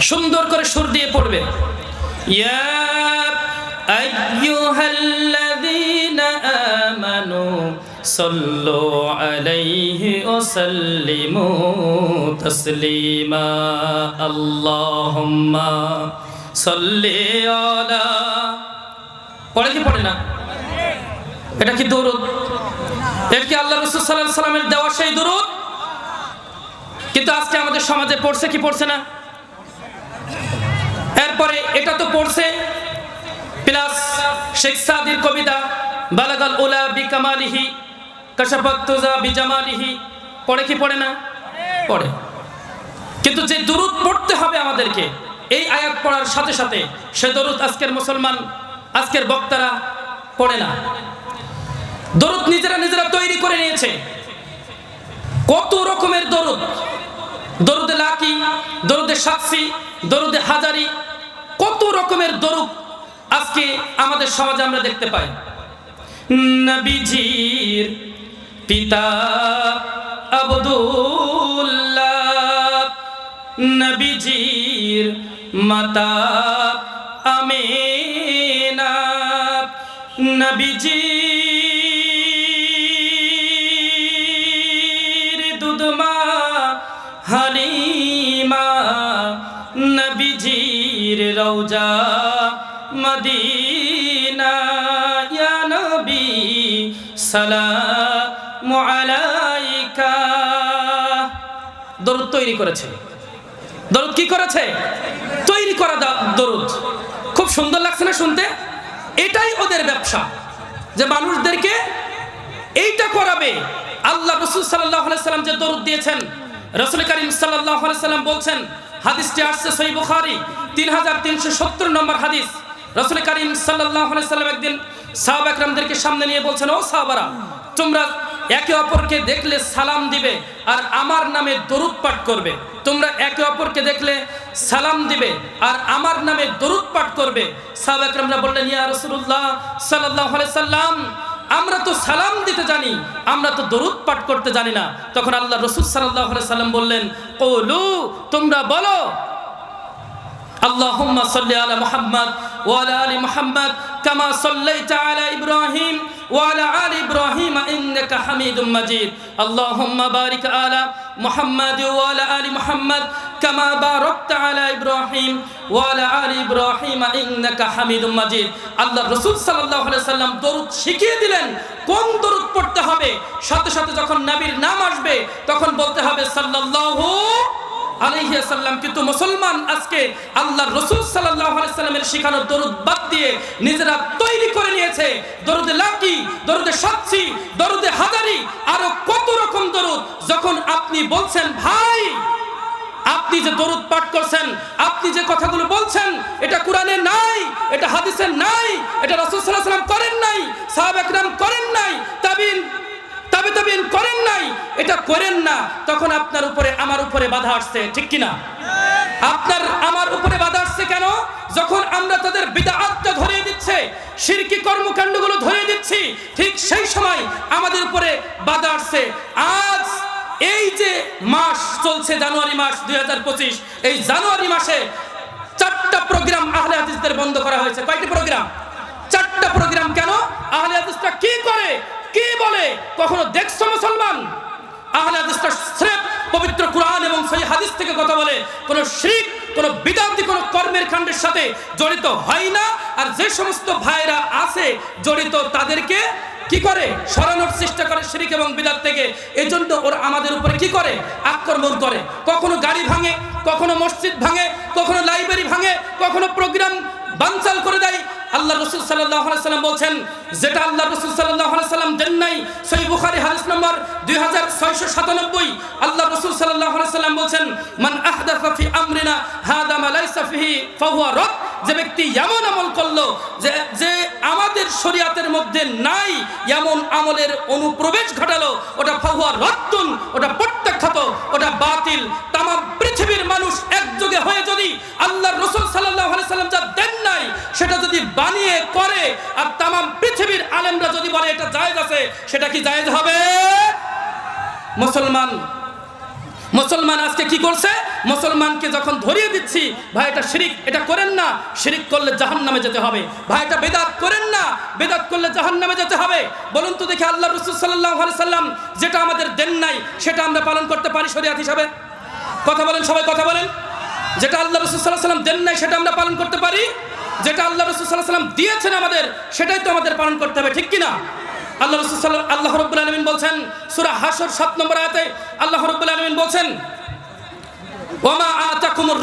সুন্দর করে সুর দিয়ে পড়বে। ইয়া পড়ে কি পড়ে না? এটা কি দরুদ? এটা কি আল্লাহ রসুল সাল্লাহ সাল্লামের দেওয়া সেই দরুদ? কিন্তু আজকে আমাদের সমাজে পড়ছে কি পড়ছে না? এরপরে এটা তো পড়ছে প্লাস শেখ সাদির কবিতা, বালাগাল উলা বিকামালিহি কাশাফাত তুজা বিজামালিহি পড়ে কি পড়ে না? পড়ে। কিন্তু যে দরুদ পড়তে হবে আমাদেরকে, এই আয়াত পড়ার সাথে সাথে সে দরুদ আজকের মুসলমান, আজকের বক্তারা পড়ে না। দরুদ নিজেরা নিজেরা তৈরি করে নিয়েছে। কত রকমের দরুদ। দরুদে লাকি, দরুদে সাক্ষী দরুদে হাজারি রকমের দরুদ আজকে আমাদের সমাজে আমরা দেখতে পাই। নবীজির পিতা আবদুল্লাহ, নবীজির মাতা আমেনা, নবীজির দুধমা হালিমা, নবীজির রৌজা মদিনা ইয়া নবী দরুদ তৈরি করেছে। দরুদ কি করেছে? তৈরি করা দরুদ। খুব সুন্দর লাগছে না শুনতে? এটাই ওদের ব্যবসা। যে মানুষদেরকে এইটা করাবে। আল্লাহ রসুল সাল্লাহ সাল্লাম যে দরুদ দিয়েছেন, রসুল করিম সাল্লাহ সাল্লাম বলছেন হাদিসটি আসছে সই বুখারি, তিন হাজার তিনশো সত্তর নম্বর হাদিস। রসুল করিম সাল্লাহ সাল্লাম একদিন সাহাব একরামদেরকে সামনে নিয়ে বলছেন, ও সাহাবারা, তোমরা একে অপরকে দেখলে সালাম দিবে আর আমার নামে দরুদ পাঠ করবে। তোমরা একে অপরকে দেখলে সালাম দিবে আর আমার নামে দরুদ পাঠ করবে। সাহাব একরামরা বললেন, ইয়া রাসূলুল্লাহ সাল্লাল্লাহু আলাইহি সাল্লাম আমরা তো সালাম দিতে জানি, আমরা তো দরুদ পাঠ করতে জানি না। তখন আল্লাহ রসুল সাল্লাহ সাল্লাম বললেন, কলু, তোমরা বলো, আল্লাহুম্মা সাল্লি আলা মুহাম্মদ ওয়া আলা আলি মুহাম্মদ কামা ইব্রাহিম ওয়া আলা ইব্রাহিম ইন্নাকা হামিদুম মাজিদ। আল্লাহুম্মা বারিক আলা মুহাম্মদ ওয়া আল্লাহ রাসূল সাল্লাল্লাহু আলাইহি সাল্লাম দরুদ শিখিয়ে দিলেন, কোন দরুদ পড়তে হবে? সাথে সাথে যখন নবীর নাম আসবে, তখন বলতে হবে সাল্লাল্লাহু কিন্তু মুসলমান আজকে আল্লাহ রসুল সাল্লামের শিখানো দরুদ বাদ দিয়ে নিজেরা তৈরি করে নিয়েছে। দরুদে লাকি দরুদে সাক্ষী দরুদে হাজারি, আরও কত রকম দরুদ? যখন আপনি বলছেন, ভাই আপনি যে দরুদ পাঠ করছেন, আপনি যে কথাগুলো বলছেন, এটা কোরআনে নাই, এটা হাদিসে নাই, এটা রাসূল সাল্লাল্লাহু আলাইহি করেন নাই, সাহাবা একরাম করেন নাই, তাবিন তাবে তাবিন করেন নাই, এটা করেন না, তখন আপনার উপরে, আমার উপরে বাধা আসছে, ঠিক কিনা? আপনার, আমার উপরে বাধা আসছে কেন? যখন আমরা তাদের বিদাআতটা ধরিয়ে দিচ্ছে শিরকি কর্মকাণ্ডগুলো ধরিয়ে দিচ্ছি, ঠিক সেই সময় আমাদের উপরে বাধা আসছে। আজ এই যে মাস চলছে জানুয়ারি মাস দুই হাজার পঁচিশ, এই জানুয়ারি মাসে চারটা প্রোগ্রাম আহলে হাদিসদের বন্ধ করা হয়েছে। কয়টি প্রোগ্রাম চারটা প্রোগ্রাম কেন? আহলে হাদিসটা কি করে, কি বলে? কখনো দেখছ মুসলমান? আহলে হাদিসটা স্রেফ পবিত্র কোরআন এবং সেই হাদিস থেকে কথা বলে, কোনো শিরিক, কোনো বিদান্তি কোনো কর্মের কাণ্ডের সাথে জড়িত হয় না। আর যে সমস্ত ভাইরা আছে, জড়িত তাদেরকে কি করে? সরানোর চেষ্টা করে শিরিক এবং বিদাত থেকে। এই জন্য ওরা আমাদের উপরে কি করে? আক্রমণ করে। কখনো গাড়ি ভাঙে, কখনো মসজিদ ভাঙে, কখনো লাইব্রেরি ভাঙে, কখনো প্রোগ্রাম বানচাল করে দেয়। আল্লাহ রসুল সাল্লাম বলছেন, যেটা আল্লাহ রসুল সাল্লাম দেন নাই সেই বুখারি হাদিস নম্বর দুই হাজার ছয়শো সাতানব্বই। আল্লাহ রসুল সাল্লাম বলছেন, মান আহদাফা আমরিনা, হাদা মা লাইসা ফিহি, ফাহুয়া রদ। যে ব্যক্তি এমন আমল করল, যে যে আমাদের শরিয়াতের মধ্যে নাই এমন আমলের অনুপ্রবেশ ঘটালো, ওটা ফাহুয়া রদ্দুন, ওটা প্রত্যাখ্যাত ওটা বাতিল। তাম পৃথিবীর মানুষ একযোগে হয়ে যদি আল্লাহ রসুল সাল্লাহ সাল্লাম যা সেটা যদি বানিয়ে করে, আর তাম পৃথিবীর আলেমরা যদি বলে এটা জায়েজ আছে, সেটা কি জায়েজ হবে? মুসলমান মুসলমান আজকে কি করছে? মুসলমানকে যখন ধরিয়ে দিচ্ছি, ভাই, এটা শিরিক, এটা করেন না। শিরিক করলে জাহান নামে যেতে হবে। ভাই, এটা বেদাত করেন না। বেদাত করলে জাহান নামে যেতে হবে। বলুন তো দেখি আল্লাহ রসুল সাল্লাম যেটা আমাদের দেন নাই, সেটা আমরা পালন করতে পারি শরিয়াত হিসাবে? কথা বলেন, সবাই কথা বলেন। যেটা আল্লাহ রসুল সাল্লাহ সাল্লাম দেন নাই, সেটা আমরা পালন করতে পারি? যেটা আল্লাহ রসুল সাল্লাহ সাল্লাম দিয়েছেন আমাদের, সেটাই তো আমাদের পালন করতে হবে, ঠিক কিনা? আল্লাহ রসুল আল্লাহ রব্বুল আলমিন বলছেন, সুরা হাসর সাত নম্বর আয়াতে আল্লাহ রব্বুল আলমিন বলছেন ওমা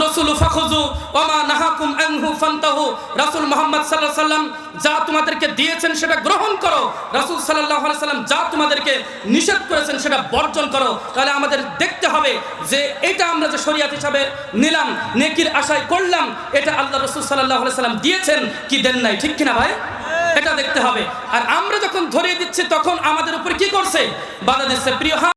রাসূলু ফাখুযু, ওমা নাহাকুম আনহু ফান্তাহু। রাসূল মুহাম্মদ সাল্লাল্লাহু যা তোমাদেরকে দিয়েছেন সেটা গ্রহণ করো। রাসূল সাল্লাল্লাহু আলাইহি যা তোমাদেরকে নিষেধ করেছেন সেটা বর্জন করো। তাহলে আমাদের দেখতে হবে যে এটা আমরা যে শরীয়ত হিসাবে নিলাম, নেকির আশায় করলাম, এটা আল্লাহ রাসূল সাল্লাল্লাহু আলাইহি দিয়েছেন কি দেন নাই, ঠিক কিনা ভাই? এটা দেখতে হবে। আর আমরা যখন ধরিয়ে দিচ্ছি, তখন আমাদের উপর কি করছে? দিচ্ছে প্রিয়